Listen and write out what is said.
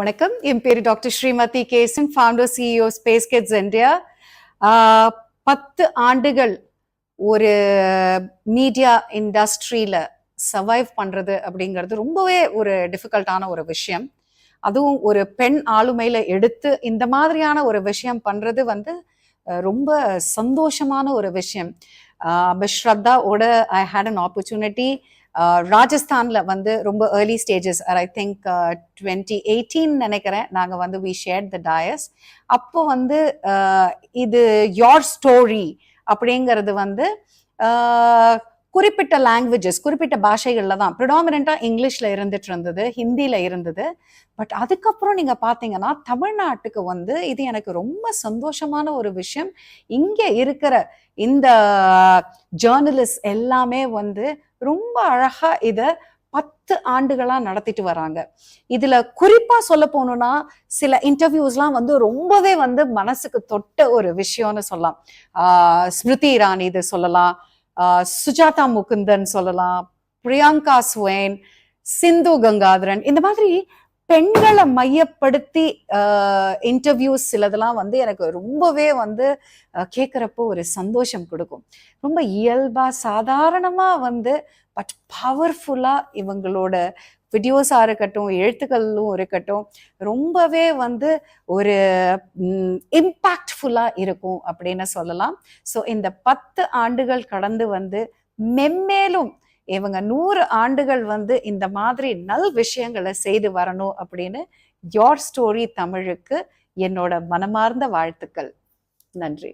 வணக்கம். என் பேர் doctor Srimathi Kesan founder C E O space kids India பத்து ஆண்டுகள் ஒரு மீடியா இண்டஸ்ட்ரியில் சர்வைவ் பண்ணுறது அப்படிங்கிறது ரொம்பவே ஒரு டிஃபிகல்ட்டான ஒரு விஷயம். அதுவும் ஒரு பெண் ஆளுமையில் எடுத்து இந்த மாதிரியான ஒரு விஷயம் பண்ணுறது வந்து ரொம்ப சந்தோஷமான ஒரு விஷயம். ஸ்ரத்தாவோட ஐ ஹேட் அன் ஆப்பர்ச்சுனிட்டி ராஜஸ்தான்ல வந்து ரொம்ப early stages I think twenty eighteen நினைக்கிறேன் நாங்கள் வந்து வி ஷேர் த டயஸ் அப்போ வந்து இது யோர் ஸ்டோரி அப்படிங்கிறது வந்து குறிப்பிட்ட லாங்குவேஜஸ் குறிப்பிட்ட பாஷைகளில் தான் ப்ரிடாமினா இங்கிலீஷில் இருந்துட்டு இருந்தது ஹிந்தியில் இருந்தது. பட் அதுக்கப்புறம் நீங்கள் பார்த்தீங்கன்னா தமிழ்நாட்டுக்கு வந்து இது எனக்கு ரொம்ப சந்தோஷமான ஒரு விஷயம். இங்கே இருக்கிற இந்த ஜேர்னலிஸ்ட் எல்லாமே வந்து ரொம்ப அழகாக இதை பத்து ஆண்டுகளாக நடத்திட்டு வராங்க. இதில் குறிப்பாக சொல்ல போகணும்னா சில இன்டர்வியூஸ்லாம் வந்து ரொம்பவே வந்து மனசுக்கு தொட்ட ஒரு விஷயம்னு சொல்லலாம். ஸ்மிருதி இரானி இது சொல்லலாம். சுஜாதா முகுந்தன் சொல்லலாம் பிரியங்கா ஸ்வேன் சிந்து கங்காதரன். இந்த மாதிரி பெண்களை மையப்படுத்தி இன்டர்வியூஸ் சிலதெல்லாம் வந்து எனக்கு ரொம்பவே வந்து கேட்குறப்போ ஒரு சந்தோஷம் கொடுக்கும். ரொம்ப இயல்பாக சாதாரணமாக வந்து பட் பவர்ஃபுல்லாக இவங்களோட வீடியோஸாக இருக்கட்டும் எழுத்துக்களும் இருக்கட்டும் ரொம்பவே வந்து ஒரு இம்பாக்ட்ஃபுல்லாக இருக்கும் அப்படின்னு சொல்லலாம். ஸோ இந்த பத்து ஆண்டுகள் கடந்து வந்து மென்மேலும் இவங்க நூறு ஆண்டுகள் வந்து இந்த மாதிரி நல் விஷயங்களை செய்து வரணும் அப்படின்னு யோர் ஸ்டோரி தமிழுக்கு என்னோட மனமார்ந்த வாழ்த்துக்கள். நன்றி.